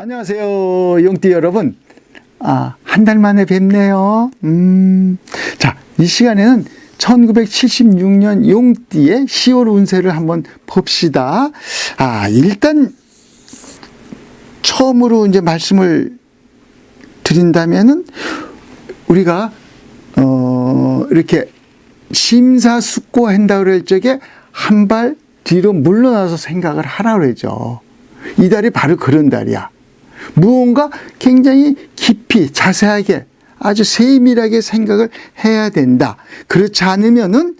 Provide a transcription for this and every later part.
안녕하세요, 용띠 여러분. 아, 한 달 만에 뵙네요. 음. 자, 이 시간에는 1976년 용띠의 10월 운세를 한번 봅시다. 아, 일단, 처음으로 이제 말씀을 드린다면은, 우리가, 어, 이렇게 심사숙고한다 그럴 적에 한 발 뒤로 물러나서 생각을 하라 그러죠. 이 달이 바로 그런 달이야. 무언가 굉장히 깊이 자세하게 아주 세밀하게 생각을 해야 된다. 그렇지 않으면은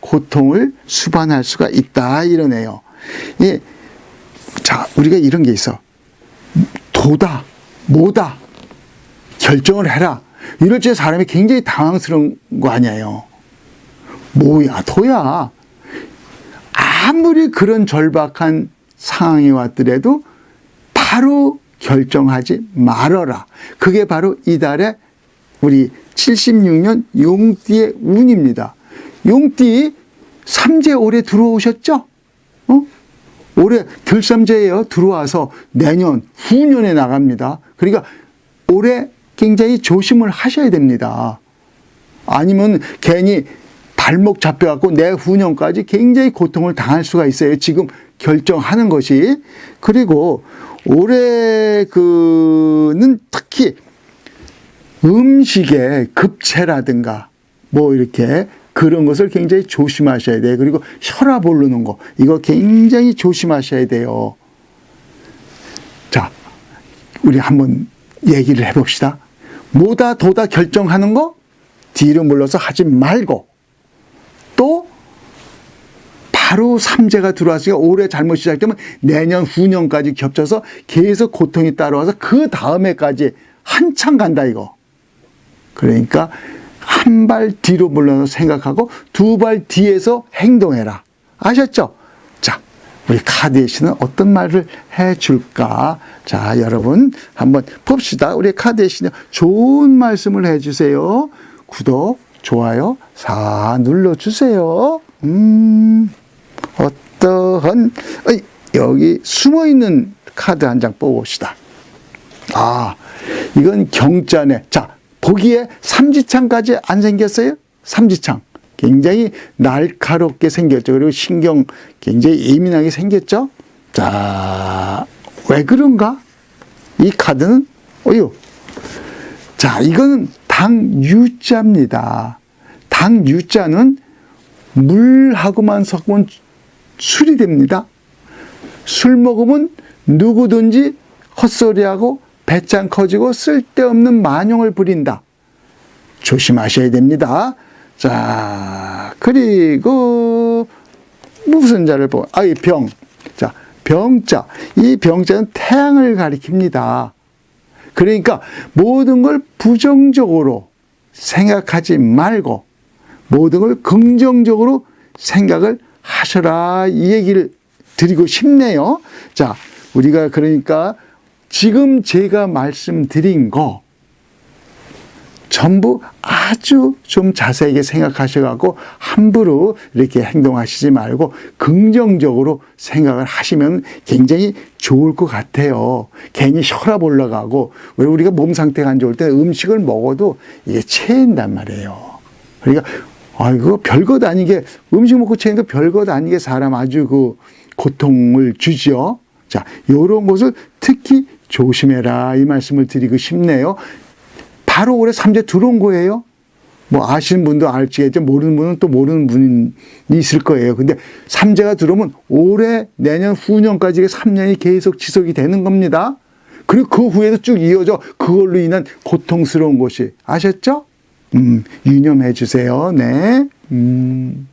고통을 수반할 수가 있다 이러네요. 예. 자, 우리가 이런 게 있어. 도다, 뭐다, 결정을 해라. 이럴 때 사람이 굉장히 당황스러운 거 아니에요. 뭐야, 도야. 아무리 그런 절박한 상황이 왔더라도 바로 결정하지 말아라. 그게 바로 이달의 우리 76년 용띠의 운입니다. 용띠 삼재 올해 들어오셨죠? 어? 올해 들삼재예요. 들어와서 내년 후년에 나갑니다. 그러니까 올해 굉장히 조심을 하셔야 됩니다. 아니면 괜히 발목 잡혀갖고 내 후년까지 굉장히 고통을 당할 수가 있어요. 지금 결정하는 것이. 그리고 올해 그는 특히 음식의 급체라든가 뭐 이렇게 그런 것을 굉장히 조심하셔야 돼요. 그리고 혈압 오르는 거 이거 굉장히 조심하셔야 돼요. 자, 우리 한번 얘기를 해봅시다. 뭐다 도다 결정하는 거 뒤로 물러서 하지 말고 또 바로 삼재가 들어왔으니까 올해 잘못 시작되면 내년 후년까지 겹쳐서 계속 고통이 따라와서 그 다음에까지 한참 간다 이거. 그러니까 한 발 뒤로 물러서 생각하고 두 발 뒤에서 행동해라. 아셨죠? 자, 우리 카드의 신은 어떤 말을 해줄까? 자, 여러분 한번 봅시다. 우리 카드의 신이 좋은 말씀을 해주세요. 구독, 좋아요, 사 눌러주세요. 음, 어떠한, 어이, 여기 숨어 있는 카드 한 장 뽑읍시다. 아, 이건 경자네. 자, 보기에 삼지창까지 안 생겼어요? 삼지창. 굉장히 날카롭게 생겼죠. 그리고 신경 굉장히 예민하게 생겼죠? 자, 왜 그런가? 이 카드는, 어유. 자, 이거는 당유자입니다. 당유자는 물하고만 섞으면 술이 됩니다. 술 먹으면 누구든지 헛소리하고 배짱 커지고 쓸데없는 만용을 부린다. 조심하셔야 됩니다. 자, 그리고 무슨 자를 보, 아, 이 병. 자, 병자. 이 병자는 태양을 가리킵니다. 그러니까 모든 걸 부정적으로 생각하지 말고 모든 걸 긍정적으로 생각을 하셔라. 이 얘기를 드리고 싶네요. 자, 우리가 그러니까 지금 제가 말씀드린 거 전부 아주 좀 자세하게 생각하셔갖고 함부로 이렇게 행동하시지 말고 긍정적으로 생각을 하시면 굉장히 좋을 것 같아요. 괜히 혈압 올라가고 왜 우리가 몸 상태가 안 좋을 때 음식을 먹어도 이게 체한단 말이에요. 그러니까 아이고 별것 아니게 음식 먹고 거 별것 아니게 사람 아주 그 고통을 주죠. 자, 요런 것을 특히 조심해라 이 말씀을 드리고 싶네요. 바로 올해 삼재 들어온 거예요. 뭐 아시는 분도 알지겠죠. 모르는 분은 또 모르는 분이 있을 거예요. 근데 삼재가 들어오면 올해 내년 후년까지 3년이 계속 지속이 되는 겁니다. 그리고 그 후에도 쭉 이어져 그걸로 인한 고통스러운 것이 아셨죠? 음, 유념해 주세요. 네. 음.